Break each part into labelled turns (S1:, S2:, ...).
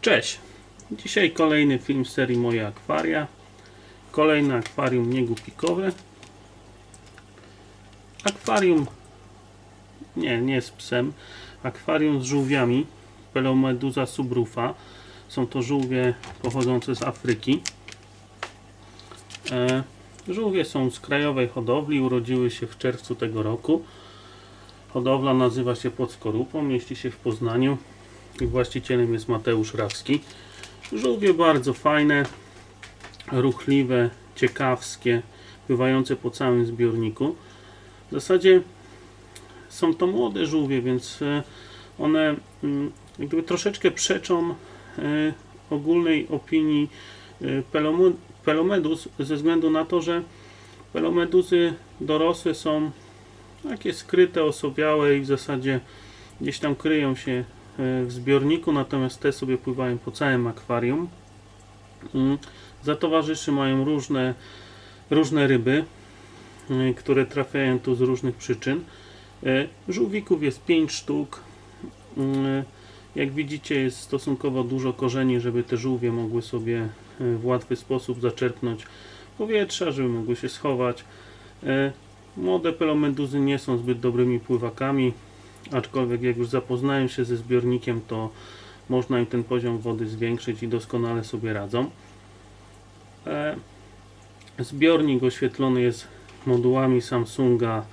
S1: Cześć! Dzisiaj kolejny film serii Moje Akwaria. Kolejne akwarium niegupikowe. Akwarium nie, nie z psem. Akwarium z żółwiami. Pelomedusa subrufa. Są to żółwie pochodzące z Afryki. E, żółwie są z krajowej hodowli. Urodziły się w czerwcu tego roku. Hodowla nazywa się Pod Skorupą. Mieści się w Poznaniu właścicielem jest Mateusz Rawski. Żółwie bardzo fajne, ruchliwe, ciekawskie, pływające po całym zbiorniku. W zasadzie są to młode żółwie, więc e, one mm, jakby troszeczkę przeczą e, ogólnej opinii e, pelomedus ze względu na to, że pelomeduzy dorosłe są takie skryte, osobiałe i w zasadzie gdzieś tam kryją się w zbiorniku, natomiast te sobie pływają po całym akwarium. Mm, Za towarzyszy mają różne, różne ryby, y, które trafiają tu z różnych przyczyn. E, Żółwików jest 5 sztuk. Jak widzicie jest stosunkowo dużo korzeni, żeby te żółwie mogły sobie e, w łatwy sposób zaczerpnąć powietrza, żeby mogły się schować. E, Młode pelomeduzy nie są zbyt dobrymi pływakami, aczkolwiek jak już zapoznają się ze zbiornikiem, to można im ten poziom wody zwiększyć i doskonale sobie radzą. E, Zbiornik oświetlony jest modułami Samsunga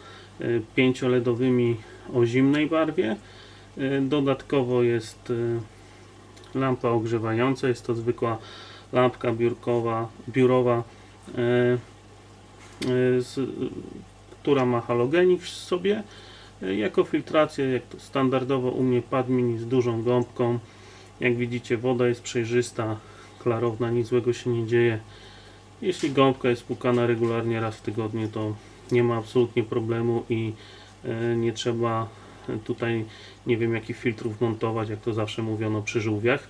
S1: e, pięcioledowymi o zimnej barwie. E, Dodatkowo jest e, lampa ogrzewająca, jest to zwykła lampka biurkowa, biurowa, e, e, która ma halogenik w sobie. Jako filtrację, jak standardowo u mnie Padmini z dużą gąbką. Jak widzicie woda jest przejrzysta, klarowna, nic złego się nie dzieje. Jeśli gąbka jest płukana regularnie raz w tygodniu, to nie ma absolutnie problemu i e, nie trzeba tutaj nie wiem jakich filtrów montować, jak to zawsze mówiono przy żółwiach.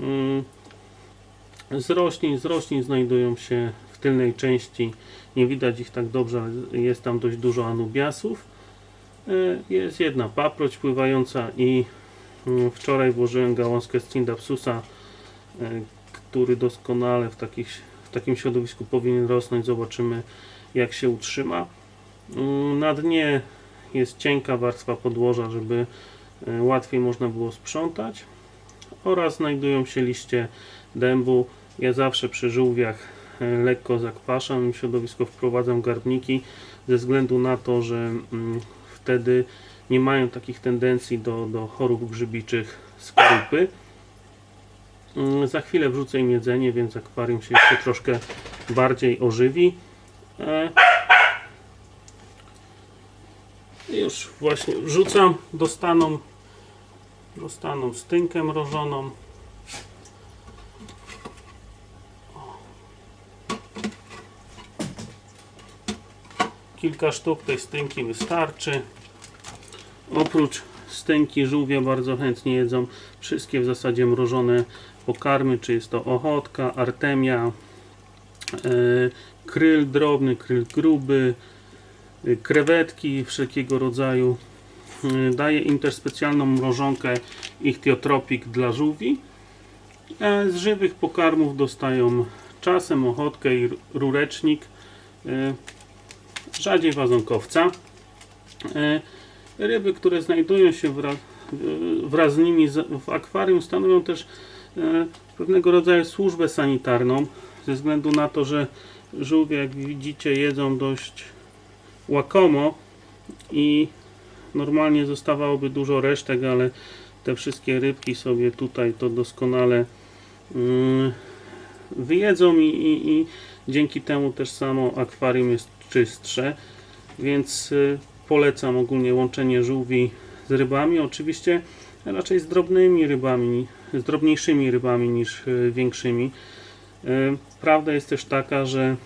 S1: Mm, Z roślin, z roślin znajdują się w tylnej części, nie widać ich tak dobrze, ale jest tam dość dużo anubiasów. E, Jest jedna paproć pływająca i mm, wczoraj włożyłem gałązkę z Cindapsusa, e, który doskonale w, takich, w takim środowisku powinien rosnąć. Zobaczymy jak się utrzyma. Mm, Na dnie jest cienka warstwa podłoża, żeby e, łatwiej można było sprzątać oraz znajdują się liście dębu. Ja zawsze przy żółwiach lekko zakwaszam, w środowisko wprowadzam garbniki ze względu na to, że mm, wtedy nie mają takich tendencji do, do chorób grzybiczych skorupy. Mm, Za chwilę wrzucę im jedzenie, więc akwarium się jeszcze troszkę bardziej ożywi. E, Już właśnie wrzucam, dostaną, dostaną stynkę mrożoną. Kilka sztuk tej stynki wystarczy. Oprócz stynki żółwie bardzo chętnie jedzą wszystkie w zasadzie mrożone pokarmy, czy jest to ochotka, artemia, e, kryl drobny, kryl gruby, y, krewetki wszelkiego rodzaju. Y, Daję im też specjalną mrożonkę ichtiotropik dla żółwi. Z żywych pokarmów dostają czasem ochotkę i rurecznik, rzadziej wazonkowca. Y, Ryby, które znajdują się wraz, y, wraz z nimi w akwarium stanowią też y, pewnego rodzaju służbę sanitarną ze względu na to, że żółwie jak widzicie jedzą dość łakomo i normalnie zostawałoby dużo resztek, ale te wszystkie rybki sobie tutaj to doskonale mm, wyjedzą i, i, i dzięki temu też samo akwarium jest czystsze, więc y, polecam ogólnie łączenie żółwi z rybami, oczywiście raczej z drobnymi rybami, z drobniejszymi rybami niż y, większymi. Y, Prawda jest też taka, że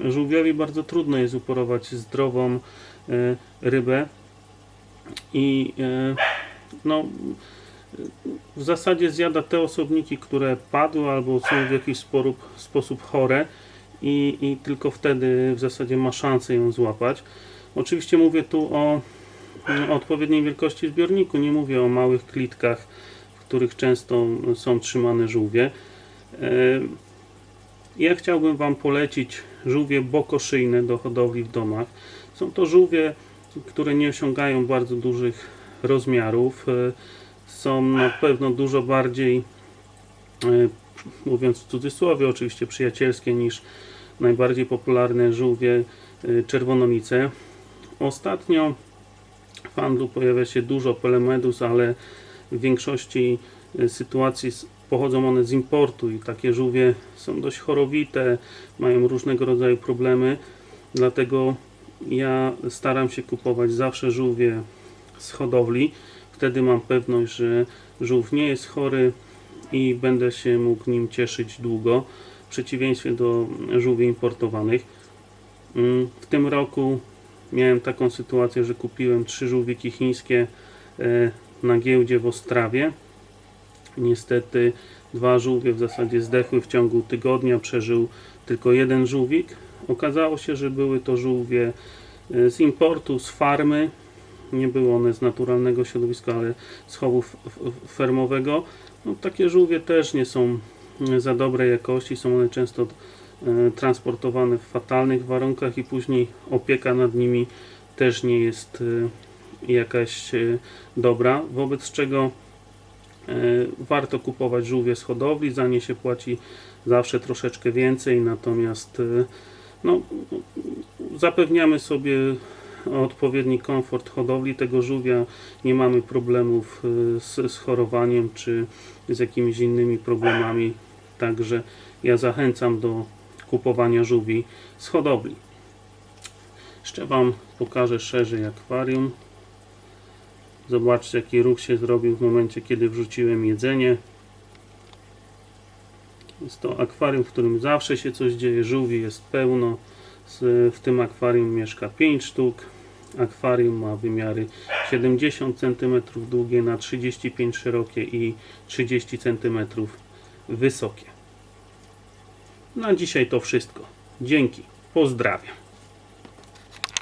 S1: żółwiowi bardzo trudno jest uporować zdrową rybę i no, w zasadzie zjada te osobniki, które padły albo są w jakiś sposób chore i, i tylko wtedy w zasadzie ma szansę ją złapać. Oczywiście mówię tu o, o odpowiedniej wielkości zbiorniku, nie mówię o małych klitkach, których często są trzymane żółwie. E, Ja chciałbym Wam polecić żółwie bokoszyjne do hodowli w domach. Są to żółwie, które nie osiągają bardzo dużych rozmiarów. E, Są na pewno dużo bardziej, e, mówiąc w cudzysłowie, oczywiście przyjacielskie niż najbardziej popularne żółwie e, czerwonolice. Ostatnio w handlu pojawia się dużo Pelemedus, ale w większości e, sytuacji pochodzą one z importu i takie żółwie są dość chorowite, mają różnego rodzaju problemy, dlatego ja staram się kupować zawsze żółwie z hodowli. Wtedy mam pewność, że żółw nie jest chory i będę się mógł nim cieszyć długo, w przeciwieństwie do żółwi importowanych. Mm, W tym roku miałem taką sytuację, że kupiłem trzy żółwiki chińskie e, na giełdzie w Ostrawie. Niestety dwa żółwie w zasadzie zdechły w ciągu tygodnia, przeżył tylko jeden żółwik. Okazało się, że były to żółwie e, z importu, z farmy. Nie były one z naturalnego środowiska, ale z chowu fermowego. No, takie żółwie też nie są e, za dobrej jakości, są one często e, transportowane w fatalnych warunkach i później opieka nad nimi też nie jest e, jakaś e, dobra, wobec czego warto kupować żółwie z hodowli, za nie się płaci zawsze troszeczkę więcej, natomiast no, zapewniamy sobie odpowiedni komfort hodowli tego żółwia, nie mamy problemów e, z, z chorowaniem czy z jakimiś innymi problemami, także ja zachęcam do kupowania żółwi z hodowli. Jeszcze Wam pokażę szerzej akwarium. Zobaczcie jaki ruch się zrobił w momencie kiedy wrzuciłem jedzenie. Jest to akwarium, w którym zawsze się coś dzieje, żółwi jest pełno. W tym akwarium mieszka 5 sztuk. Akwarium ma wymiary 70 cm długie na 35 szerokie i 30 cm wysokie. Na dzisiaj to wszystko. Dzięki. Pozdrawiam.